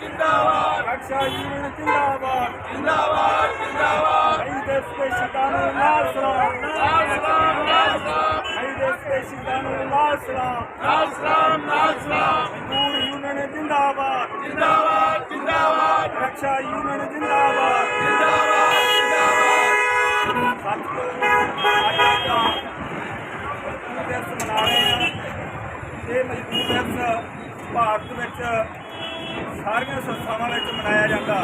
ਜਿੰਦਾਬਾਦ ਰਕਸ਼ਾ ਯੂਨੀਅਨ ਜਿੰਦਾਬਾਦ ਜਿੰਦਾਬਾਦ ਜਿੰਦਾਬਾਦ ਨਹੀਂ ਦੇਸ਼ ਦੇ ਸ਼ਹੀਦਾਂ ਨੂੰ ਲਾਲ ਸਲਾਮ ਲਾਲ ਸਲਾਮ ਲਾਲ ਸਲਾਮ ਨਹੀਂ ਦੇਸ਼ ਦੇ ਸ਼ਹੀਦਾਂ ਨੂੰ ਲਾਲ ਸਲਾਮ ਲਾਲ ਸਲਾਮ ਲਾਲ ਸਲਾਮ ਮਜ਼ਦੂਰ ਯੂਨੀਅਨ ਜਿੰਦਾਬਾਦ ਜਿੰਦਾਬਾਦ ਜਿੰਦਾਬਾਦ ਰਕਸ਼ਾ ਯੂਨੀਅਨ ਜਿੰਦਾਬਾਦ ਜਿੰਦਾਬਾਦ ਜਿੰਦਾਬਾਦ ਸਾਥੀਓ ਅੱਜ ਆਪਾਂ ਮਜ਼ਦੂਰ ਦਿਵਸ ਮਨਾ ਰਹੇ ਹਾਂ ਇਹ ਮਜ਼ਦੂਰ ਦਿਵਸ ਭਾਰਤ ਵਿੱਚ ਸਾਰੀਆਂ ਸੰਸਥਾਵਾਂ ਵਿੱਚ ਮਨਾਇਆ ਜਾਂਦਾ।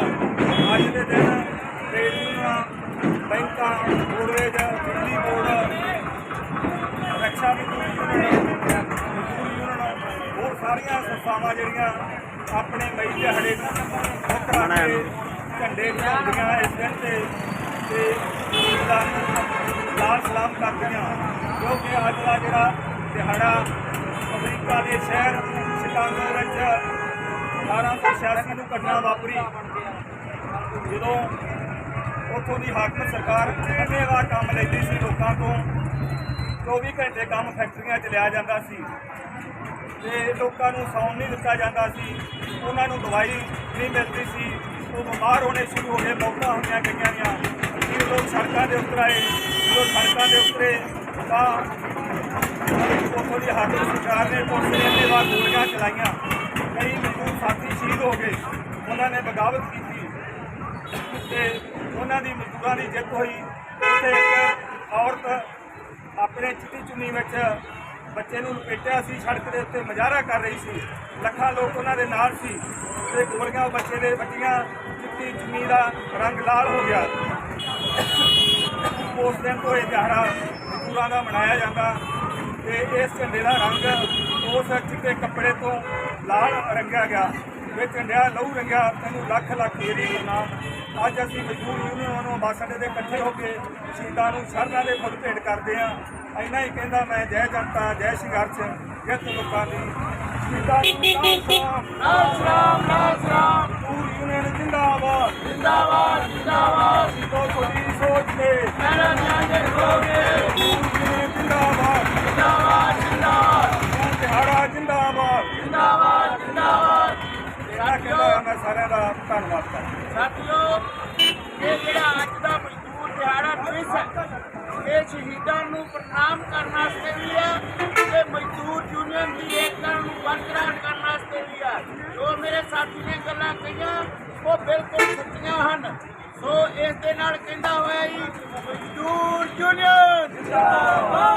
ਅੱਜ ਦੇ ਦਿਨ ਟ੍ਰੇਡ ਯੂਨੀਅਨਾਂ ਬੈਂਕਾਂ ਰੋਡਵੇਜ ਬਿਜਲੀ ਬੋਰਡ ਰੱਖਿਆ ਮਜ਼ਦੂਰ ਯੂਨੀਅਨ ਹੋਰ ਸਾਰੀਆਂ ਸੰਸਥਾਵਾਂ ਜਿਹੜੀਆਂ ਆਪਣੇ ਮਈ ਦਿਹਾੜੇ ਨੂੰ ਮੁੱਖ ਰੱਖ ਕੇ ਝੰਡੇ ਚੜਾਉਂਦੀਆਂ ਇਸ ਦਿਨ ਤੇ ਤੇ ਲਾਲ ਸਲਾਮ ਕਰਦੀਆਂ। ਕਿਉਂਕਿ ਅੱਜ ਦਾ ਜਿਹੜਾ ਦਿਹਾੜਾ ਅਮਰੀਕਾ ਦੇ ਸ਼ਹਿਰ ਸ਼ਿਕਾਗੋ ਵਿੱਚ 1886 ਨੂੰ ਘਟਨਾ ਵਾਪਰੀ। ਜਦੋਂ ਉੱਥੋਂ ਦੀ ਹਾਕਮ ਸਰਕਾਰ ਅੰਨੇਵਾਹ ਕੰਮ ਲੈਂਦੀ ਸੀ ਲੋਕਾਂ ਤੋਂ 24 ਘੰਟੇ ਕੰਮ ਫੈਕਟਰੀਆਂ 'ਚ ਲਿਆ ਜਾਂਦਾ ਸੀ। ਤੇ ਲੋਕਾਂ ਨੂੰ ਸੌਣ ਨਹੀਂ ਦਿੱਤਾ ਜਾਂਦਾ ਸੀ। ਉਹਨਾਂ ਨੂੰ ਦਵਾਈ ਨਹੀਂ ਮਿਲਦੀ ਸੀ। ਉਹ ਬਿਮਾਰ ਹੋਣੇ ਸ਼ੁਰੂ ਹੋ ਗਏ, ਮੌਤਾਂ ਹੋਈਆਂ ਗਈਆਂ ਦੀਆਂ। ਫਿਰ ਲੋਕ ਸੜਕਾਂ ਦੇ ਉੱਤਰ ਆਏ। ਜਦੋਂ ਸੜਕਾਂ ਦੇ ਉੱਤੇ ਤਾਂ ਉੱਥੋਂ ਦੀ ਹਾਕਮ ਸਰਕਾਰ ਨੇ ਪੁਲਿਸ ਨੇ ਅੰਨੇਵਾਹ ਗੋਲੀਆਂ ਚਲਾਈਆਂ। ਕਈ ਮਜ਼ਦੂਰ ਸਾਥੀ ਸ਼ਹੀਦ ਹੋ ਗਏ। ਉਹਨਾਂ ਨੇ ਬਗਾਵਤ ਕੀਤੀ। ਤੇ ਉਹਨਾਂ ਦੀ ਮਜ਼ਦੂਰਾਂ ਦੀ ਜਿੱਤ ਹੋਈ। ਉੱਥੇ ਇੱਕ ਔਰਤ ਆਪਣੇ ਚਿੱਟੀ ਚੁੰਨੀ ਵਿੱਚ ਬੱਚੇ ਨੂੰ ਲਪੇਟਿਆ ਸੀ। ਸੜਕ ਦੇ ਉੱਤੇ ਮਜ਼ਾਰਾ ਕਰ ਰਹੀ ਸੀ। ਲੱਖਾਂ ਲੋਕ ਉਹਨਾਂ ਦੇ ਨਾਲ ਸੀ। ਤੇ ਗੋਲੀਆਂ ਉਹ ਬੱਚੇ ਦੇ ਵੱਜੀਆਂ ਚਿੱਟੀ ਚੁੰਨੀ ਦਾ ਰੰਗ ਲਾਲ ਹੋ ਗਿਆ। ਉਸ ਦਿਨ ਤੋਂ ਇਹ ਦਿਹਾੜਾ ਮਜ਼ਦੂਰਾਂ ਦਾ ਮਨਾਇਆ ਜਾਂਦਾ। ਤੇ ਇਸ ਝੰਡੇ ਦਾ ਰੰਗ ਉਸ ਚਿੱਟੇ ਕੱਪੜੇ ਤੋਂ ਲਾਲ ਰੰਗਿਆ ਗਿਆ। ਇਹ ਝੰਡਿਆ ਲਹੂ ਰੰਗਿਆ ਤੈਨੂੰ ਲੱਖ ਲੱਖ ਮੇਰੀ ਨਾਮ। ਅੱਜ ਅਸੀਂ ਮਜ਼ਦੂਰ ਯੂਨੀਅਨ ਨੂੰ ਅੰਬਾਸਡੇ ਦੇ ਇਕੱਠੇ ਹੋ ਕੇ ਸ਼ਹੀਦਾਂ ਨੂੰ ਸ਼ਰਧਾ ਦੇ ਫੁੱਲ ਭੇਟ ਕਰਦੇ ਹਾਂ। ਇੰਨਾ ਹੀ ਕਹਿੰਦਾ ਮੈਂ ਜੈ ਜਨਤਾ ਜੈ ਸੰਘਰਸ਼ ਜਿੱਤ ਲੋਕਾਂ ਦੀ। ਸ਼ਹੀਦਾਂ ਨੂੰ ਨਾਮ ਸਲਾਮ ਨਾਮ ਸਲਾਮ ਮਜ਼ਦੂਰ ਯੂਨੀਅਨ ਜਿੰਦਾਬਾਦ। ਜਿੰਦਾਬਾਦ ਜਿੰਦਾਬਾਦ। ਸਿੱਧੋ ਸੋਚ ਤੇ। ਮੇਰਾ ਜਾਨ ਦੇਖੋਗੇ ਯੂਨੀਅਨ ਸਾਰਿਆਂ ਦਾ ਧੰਨਵਾਦ ਕਰਦਾ ਸਾਥੀਓ, ਇਹ ਜਿਹੜਾ ਅੱਜ ਦਾ ਮਜ਼ਦੂਰ ਦਿਹਾੜਾ ਦਿਵਸ ਹੈ, ਇਹ ਸ਼ਹੀਦਾਂ ਨੂੰ ਪ੍ਰਣਾਮ ਕਰਨ ਵਾਸਤੇ ਵੀ ਹੈ ਤੇ ਮਜ਼ਦੂਰ ਯੂਨੀਅਨ ਦੀ ਏਕਤਾ ਨੂੰ ਬਰਕਰਾਰ ਕਰਨ ਵਾਸਤੇ ਵੀ ਹੈ। ਜੋ ਮੇਰੇ ਸਾਥੀ ਨੇ ਗੱਲਾਂ ਕਹੀਆਂ, ਉਹ ਬਿਲਕੁਲ ਸੱਚੀਆਂ ਹਨ। ਸੋ ਇਸ ਦੇ ਨਾਲ ਕਹਿੰਦਾ ਹੋਇਆ ਜੀ, ਮਜ਼ਦੂਰ ਯੂਨੀਅਨ, ਜਿੰਦਾਬਾਦ!